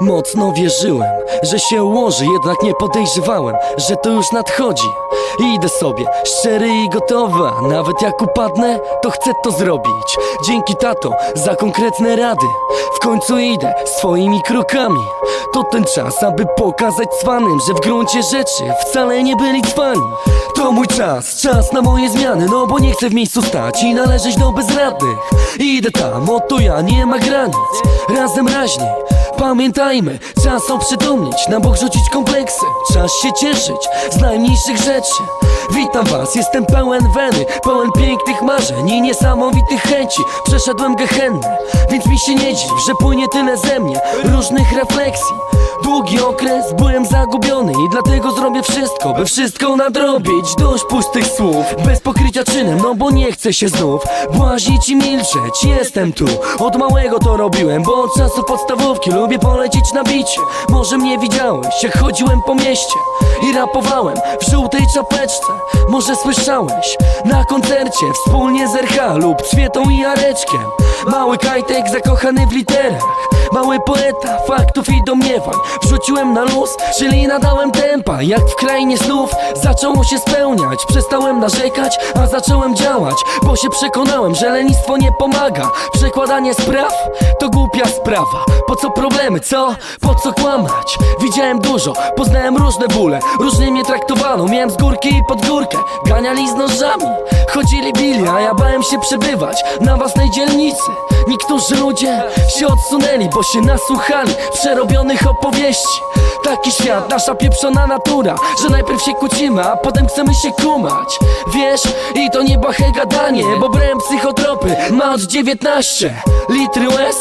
Mocno wierzyłem, że się ułoży, jednak nie podejrzewałem, że to już nadchodzi. Idę sobie, szczery i gotowa, nawet jak upadnę, to chcę to zrobić. Dzięki tato za konkretne rady, w końcu idę swoimi krokami. To ten czas, aby pokazać cwanym, że w gruncie rzeczy wcale nie byli cwani. To mój czas, czas na moje zmiany, no bo nie chcę w miejscu stać i należeć do bezradnych. Idę tam, oto ja, nie ma granic, razem raźniej. Pamiętajmy, czas oprzytomnieć, na bok rzucić kompleksy. Czas się cieszyć z najmniejszych rzeczy Witam was, jestem pełen weny, pełen pięknych marzeń i niesamowitych chęci. Przeszedłem gehennę, więc mi się nie dziw, że płynie tyle ze mnie Różnych refleksji. Długi okres byłem zagubiony i dlatego zrobię wszystko, by wszystko nadrobić. Dość pustych słów, bez pokrycia czynem, no bo nie chcę się znów Błazić i milczeć, jestem tu Od małego to robiłem, bo od czasu podstawówki lubię polecieć na bicie. Może mnie widziałeś, jak chodziłem po mieście i rapowałem w żółtej czapeczce Może słyszałeś na koncercie wspólnie z RH lub Cwietą i Jareczkiem Mały kajtek zakochany w literach Mały poeta faktów i domniewań Wrzuciłem na luz, czyli nadałem tempa Jak w krainie snów. Zaczęło się spełniać Przestałem narzekać, a zacząłem działać Bo się przekonałem, że lenistwo nie pomaga. Przekładanie spraw to głupia sprawa. Po co problemy, co? Po co kłamać? Widziałem dużo, poznałem różne bóle. Różnie mnie traktowano, miałem z górki i pod górkę. Ganiali z nożami, chodzili bili A ja bałem się przebywać na własnej dzielnicy. Niektórzy ludzie się odsunęli, bo się nasłuchali przerobionych opowieści. Taki świat, nasza pieprzona natura Że najpierw się kłócimy, a potem chcemy się kumać. Wiesz, i to nie błahe gadanie Bo brałem psychotropy, ma od 19 Litry łez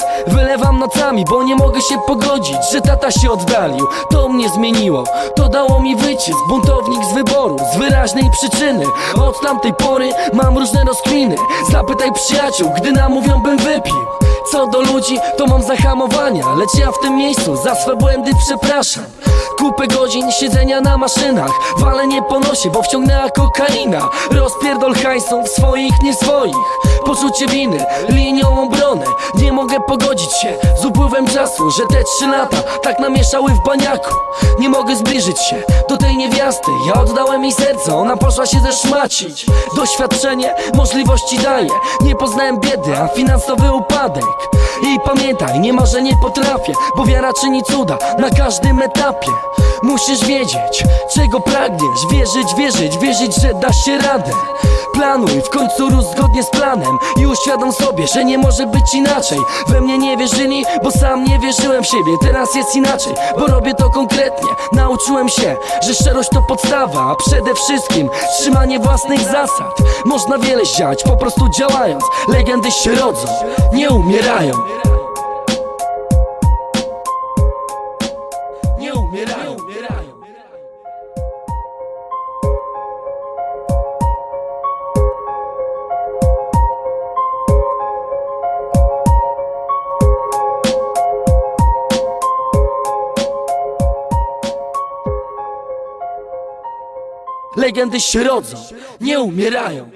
nocami Bo nie mogę się pogodzić, że tata się oddalił. To mnie zmieniło, to dało mi wycisk Buntownik z wyboru, z wyraźnej przyczyny. Od tamtej pory mam różne rozkminy Zapytaj przyjaciół, gdy namówią bym wypił co do ludzi, to mam zahamowania Lecz ja w tym miejscu za swe błędy przepraszam. Kupę godzin siedzenia na maszynach Wale nie ponosi, bo wciągnęła kokaina. Rozpierdol hajsów swoich, nie swoich. Poczucie winy, linią obrony. Nie mogę pogodzić się z upływem czasu Że te trzy lata tak namieszały w baniaku. Nie mogę zbliżyć się do tej niewiasty. Ja oddałem jej serce, ona poszła się zeszmacić. Doświadczenie możliwości daje. Nie poznałem biedy, a finansowy upadek pamiętaj, nie ma, że nie potrafię Bo wiara czyni cuda na każdym etapie. Musisz wiedzieć, czego pragniesz. Wierzyć, wierzyć, wierzyć, że dasz się radę Planuj, w końcu rusz zgodnie z planem. I uświadom sobie, że nie może być inaczej. We mnie nie wierzyli, bo sam nie wierzyłem w siebie. Teraz jest inaczej, bo robię to konkretnie. Nauczyłem się, że szczerość to podstawa A przede wszystkim trzymanie własnych zasad. Można wiele zdziałać, po prostu działając. Legendy się rodzą, nie umierają Legendy się rodzą, nie umierają.